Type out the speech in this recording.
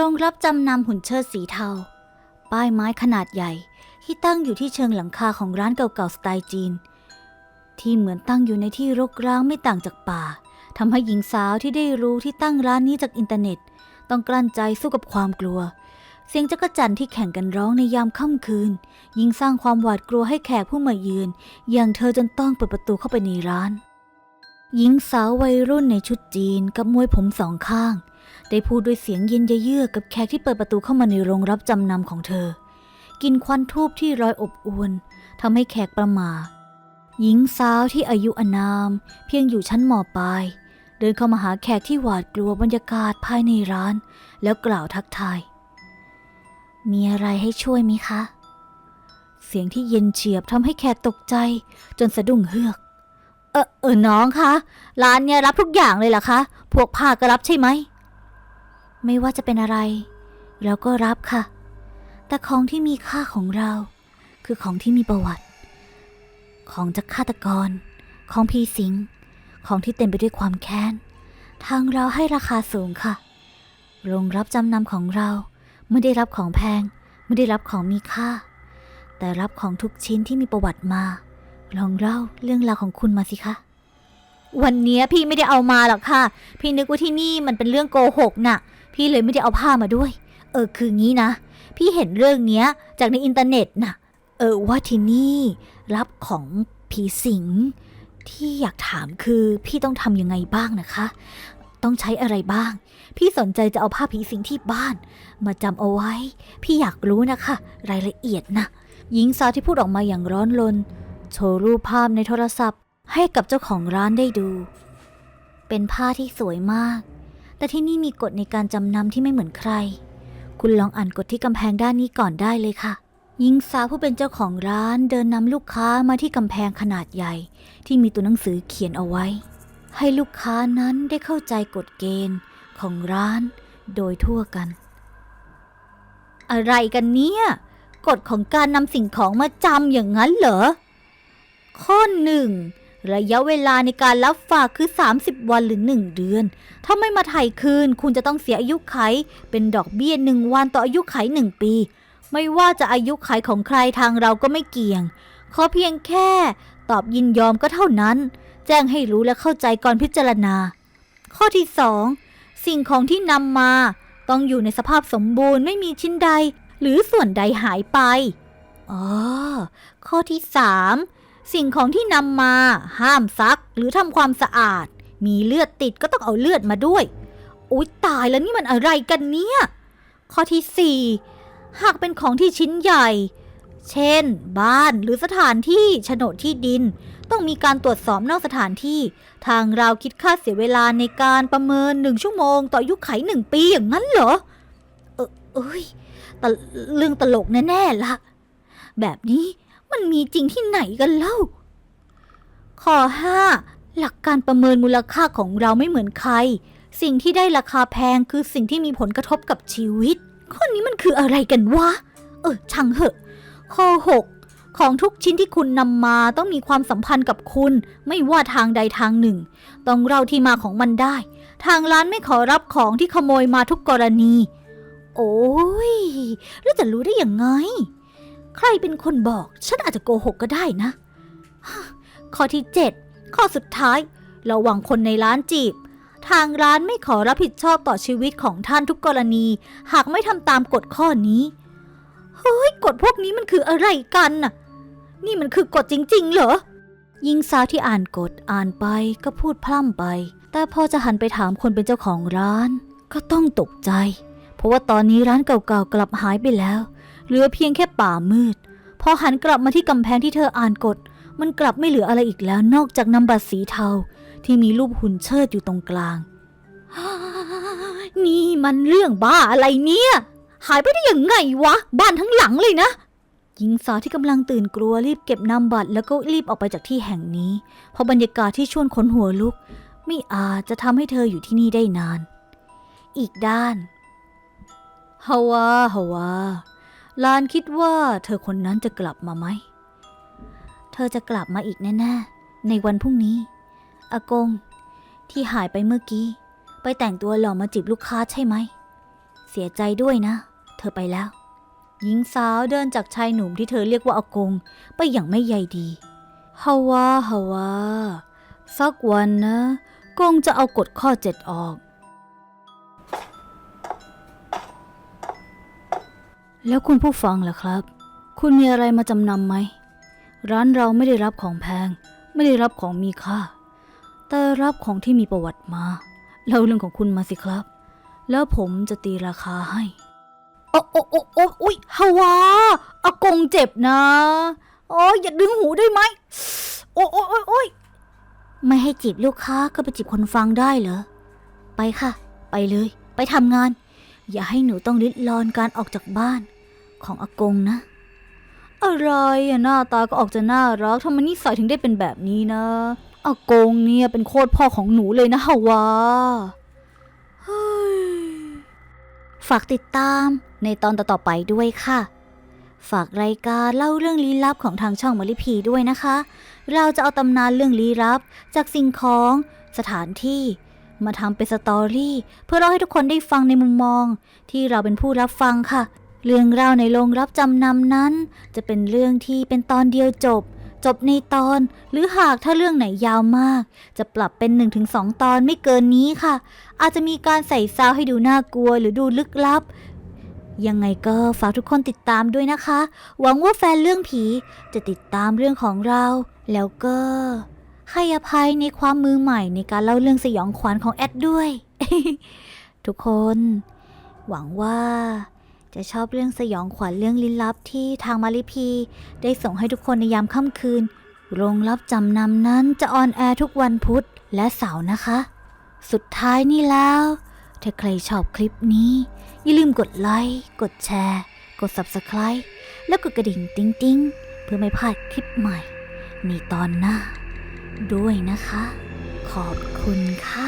โรงรับจำนำหุ่นเชิดสีเทา ป้ายไม้ขนาดใหญ่ที่ตั้งอยู่ที่เชิงหลังคาของร้านเก่าๆสไตล์จีน ที่เหมือนตั้งอยู่ในที่รกร้างไม่ต่างจากป่าทำให้หญิงสาวที่ได้รู้ที่ตั้งร้านนี้จากอินเทอร์เน็ต ต้องกลั้นใจสู้กับความกลัว เสียงจักรจันที่แข่งกันร้องในยามค่ำคืน ยิ่งสร้างความหวาดกลัวให้แขกผู้มาเยือนอย่างเธอจนต้องเปิดประตูเข้าไปในร้าน หญิงสาววัยรุ่นในชุดจีนกับมวยผมสองข้าง ได้พูดด้วยเสียงเย็นเยือกกับแขกที่เปิดประตูเข้ามาในโรงรับจำนำของเธอ กินควันทูบที่ลอยอบอวนทำให้แขกประหมา หญิงสาวที่อายุอนาม เพียงอยู่ชั้นหมปลาย เดินเข้ามาหาแขกที่หวาดกลัวบรรยากาศภายในร้าน แล้วกล่าวทักทาย มีอะไรให้ช่วยไหมคะ เสียงที่เย็นเฉียบทำให้แขกตกใจ จนสะดุ้งเฮือก เออเออน้องคะ ร้านเนี่ยรับทุกอย่างเลยเหรอคะ พวกผ้าก็รับใช่ไหม ไม่ว่าจะเป็นอะไร เราก็รับค่ะ แต่ของที่มีค่าของเรา คือของที่มีประวัติ ของจากฆาตกร ของพีสิง ของที่เต็มไปด้วยความแค้น ทางเราให้ราคาสูงค่ะ โรงรับจำนำของเราไม่ได้รับของแพง ไม่ได้รับของมีค่า แต่รับของทุกชิ้นที่มีประวัติมา ลองเล่าเรื่องราวของคุณมาสิคะวันนี้พี่ไม่ได้เอามาหรอกค่ะ พี่นึกว่าที่นี่มันเป็นเรื่องโกหกน่ะ พี่เลยไม่ได้เอาผ้ามาด้วย เออคืองี้นะ พี่เห็นเรื่องเนี้ย จากในอินเทอร์เน็ตนะเออว่าที่นี่รับของผีสิง ที่อยากถามคือพี่ต้องทำยังไงบ้างนะคะ ต้องใช้อะไรบ้าง พี่สนใจจะเอาผ้าผีสิงที่บ้าน มาจำเอาไว้ พี่อยากรู้นะคะ รายละเอียดนะหญิงสาวที่พูดออกมาอย่างร้อนรนโชว์รูปภาพในโทรศัพท์ ให้กับเจ้าของร้านได้ดู เป็นผ้าที่สวยมาก แต่ที่นี่มีกฎในการจำนำที่ไม่เหมือนใคร คุณลองอ่านกฎที่กำแพงด้านนี้ก่อนได้เลยค่ะ หญิงสาวผู้เป็นเจ้าของร้านเดินนำลูกค้ามาที่กำแพงขนาดใหญ่ ที่มีตัวหนังสือเขียนเอาไว้ ให้ลูกค้านั้นได้เข้าใจกฎเกณฑ์ของร้านโดยทั่วกัน อะไรกันเนี่ยกฎของการนำสิ่งของมาจำอย่างนั้นเหรอ ข้อหนึ่ง ระยะเวลาในการรับฝากคือ 30 วันหรือ 1 เดือน ถ้าไม่มาไถ่คืน คุณจะต้องเสียอายุไข เป็นดอกเบี้ยหนึ่งวันต่ออายุไขหนึ่งปี ไม่ว่าจะอายุไขของใครทางเราก็ไม่เกี่ยง ขอเพียงแค่ตอบยินยอมก็เท่านั้น แจ้งให้รู้และเข้าใจก่อนพิจารณา ข้อที่ 2 สิ่งของที่นำมา ต้องอยู่ในสภาพสมบูรณ์ไม่มีชิ้นใด หรือส่วนใดหายไปอ๋อข้อที่ 3 สิ่งของที่นำมาห้ามซักหรือทำความสะอาด มีเลือดติดก็ต้องเอาเลือดมาด้วย อุ๊ย ตายแล้วนี่มันอะไรกันเนี่ย ข้อที่ 4 หากเป็นของที่ชิ้นใหญ่ เช่น บ้านหรือสถานที่โฉนดที่ดิน ต้องมีการตรวจสอบนอกสถานที่ ทางเราคิดค่าเสียเวลาในการประเมินหนึ่งชั่วโมง ต่ออายุไขหนึ่งปีอย่างนั้นเหรอ เออเอ้ยตะเรื่องตลกแน่ๆละแบบนี้ มันมีจริงที่ไหนกันเล่า ข้อ 5 หลักการประเมินมูลค่าของเราไม่เหมือนใคร สิ่งที่ได้ราคาแพงคือสิ่งที่มีผลกระทบกับชีวิต ข้อนี้มันคืออะไรกันวะ เออช่างเหอะ ข้อ 6 ของทุกชิ้นที่คุณนำมาต้องมีความสัมพันธ์กับคุณ ไม่ว่าทางใดทางหนึ่ง ต้องเล่าที่มาของมันได้ ทางร้านไม่ขอรับของที่ขโมยมาทุกกรณี โอ้ยแล้วจะรู้ได้ยังไง ใครเป็นคนบอก ฉันอาจจะโกหกก็ได้นะ ข้อที่ 7 ข้อสุดท้าย ระวังคนในร้านจีบ ทางร้านไม่ขอรับผิดชอบต่อชีวิตของท่านทุกกรณี หากไม่ทำตามกฎข้อนี้ เฮ้ยกฎพวกนี้มันคืออะไรกันน่ะ นี่มันคือกฎจริง ๆ เหรอยิงสาวที่อ่านกฎอ่านไปก็พูดพร่ำไป แต่พอจะหันไปถามคนเป็นเจ้าของร้าน ก็ต้องตกใจ เพราะว่าตอนนี้ร้านเก่าๆกลับหายไปแล้ว เหลือเพียงแค่ป่ามืด พอหันกลับมาที่กำแพงที่เธออ่านกฎ มันกลับไม่เหลืออะไรอีกแล้วนอกจากนำบัตรสีเทา ที่มีรูปหุ่นเชิดอยู่ตรงกลาง นี่มันเรื่องบ้าอะไรเนี่ย หายไปได้ยังไงวะ บ้านทั้งหลังเลยนะหญิงสาวที่กำลังตื่นกลัวรีบเก็บนำบัตรแล้วก็รีบออกไปจากที่แห่งนี้ เพราะบรรยากาศที่ชวนขนหัวลุก ไม่อาจจะทำให้เธออยู่ที่นี่ได้นาน อีกด้านฮาวาฮาวา ลานคิดว่าเธอคนนั้นจะกลับมาไหม เธอจะกลับมาอีกแน่ๆ ในวันพรุ่งนี้ อากง ที่หายไปเมื่อกี้ ไปแต่งตัวหล่อมาจีบลูกค้าใช่ไหม เสียใจด้วยนะ เธอไปแล้ว หญิงสาวเดินจากชายหนุ่มที่เธอเรียกว่าอากง ไปอย่างไม่ใยดีฮาวาฮาวาสักวันนะ กงจะเอากฎข้อเจ็ดออก แล้วคุณผู้ฟังล่ะครับ คุณมีอะไรมาจำนำไหม ร้านเราไม่ได้รับของแพง ไม่ได้รับของมีค่า แต่รับของที่มีประวัติมาเล่าเรื่องของคุณมาสิครับ แล้วผมจะตีราคาให้โอ้โอ้โอ้โอ้อุ๊ยฮาวาอากงเจ็บนะอ้ยอย่าดึงหูได้ไหมโอ้โอ้โอ้โอ้ยไม่ให้จีบลูกค้าก็ไปจีบคนฟังได้เหรอ ไปค่ะ ไปเลย ไปทำงาน อย่าให้หนูต้องริดรอนการออกจากบ้าน ของอากงนะ อะไรอะหน้าตาก็ออกจะน่ารักทำไมนิสัยถึงได้เป็นแบบนี้นะอากงเนี่ยเป็นโคตรพ่อของหนูเลยนะฮาวาเฮ้ยฝากติดตามในตอนต่อๆไปด้วยค่ะ ฝากรายการเล่าเรื่องลี้ลับของทางช่องมลิพีด้วยนะคะ เราจะเอาตำนานเรื่องลี้ลับ จากสิ่งของสถานที่ มาทำเป็นสตอรี่ เพื่อเราให้ทุกคนได้ฟังในมุมมอง ที่เราเป็นผู้รับฟังค่ะ เรื่องราวในโรงรับจำนำนั้น จะเป็นเรื่องที่เป็นตอนเดียวจบ จบในตอน หรือหากถ้าเรื่องไหนยาวมาก จะปรับเป็น 1-2 ตอนไม่เกินนี้ค่ะ อาจจะมีการใส่ซาวให้ดูน่ากลัวหรือดูลึกลับ ยังไงก็ฝากทุกคนติดตามด้วยนะคะ หวังว่าแฟนเรื่องผีจะติดตามเรื่องของเรา แล้วก็ให้อภัยในความมือใหม่ในการเล่าเรื่องสยองขวัญของแอดด้วย ทุกคน หวังว่า จะชอบเรื่องสยองขวัญเรื่องลี้ลับที่ทางมาริพี ได้ส่งให้ทุกคนในยามค่ำคืน โรงรับจำนำนั้นจะออนแอร์ทุกวันพุธและเสาร์นะคะ สุดท้ายนี่แล้ว ถ้าใครชอบคลิปนี้ อย่าลืมกดไลค์ กดแชร์ กด Subscribe แล้วกดกระดิ่งติ๊งๆ เพื่อไม่พลาดคลิปใหม่ ในตอนหน้า ด้วยนะคะ ขอบคุณค่ะ